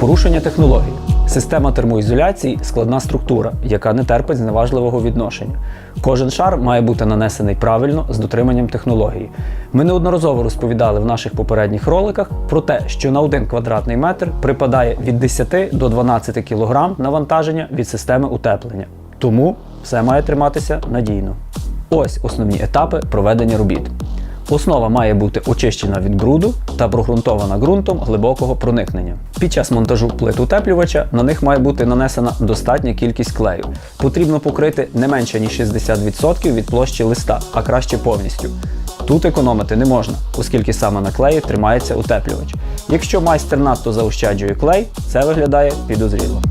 Порушення технологій. Система термоізоляції складна структура, яка не терпить зневажливого відношення. Кожен шар має бути нанесений правильно з дотриманням технології. Ми неодноразово розповідали в наших попередніх роликах про те, що на 1 квадратний метр припадає від 10 до 12 кг навантаження від системи утеплення. Тому все має триматися надійно. Ось основні етапи проведення робіт. Основа має бути очищена від бруду та прогрунтована ґрунтом глибокого проникнення. Під час монтажу плит утеплювача на них має бути нанесена достатня кількість клею. Потрібно покрити не менше ніж 60% від площі листа, а краще повністю. Тут економити не можна, оскільки саме на клеї тримається утеплювач. Якщо майстер надто заощаджує клей, це виглядає підозріло.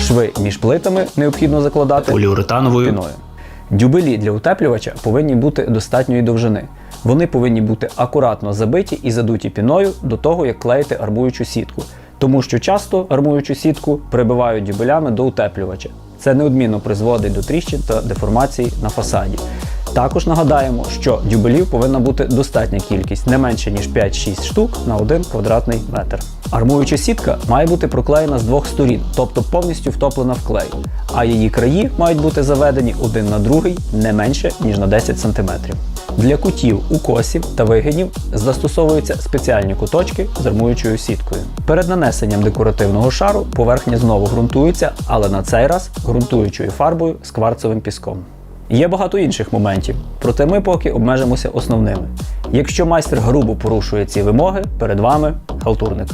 Шви між плитами необхідно закладати Поліуретановою піною. Дюбелі для утеплювача повинні бути достатньої довжини. Вони повинні бути акуратно забиті і задуті піною до того, як клеїти армуючу сітку, тому що часто армуючу сітку прибивають дюбелями до утеплювача. Це неодмінно призводить до тріщин та деформацій на фасаді. Також нагадаємо, що дюбелів повинна бути достатня кількість, не менше ніж 5-6 штук на 1 квадратний метр. Армуюча сітка має бути проклеєна з двох сторін, тобто повністю втоплена в клей, а її краї мають бути заведені один на другий не менше ніж на 10 см. Для кутів, укосів та вигинів застосовуються спеціальні куточки з армуючою сіткою. Перед нанесенням декоративного шару поверхня знову ґрунтується, але на цей раз ґрунтуючою фарбою з кварцевим піском. Є багато інших моментів, проте ми поки обмежимося основними. Якщо майстер грубо порушує ці вимоги, перед вами халтурник.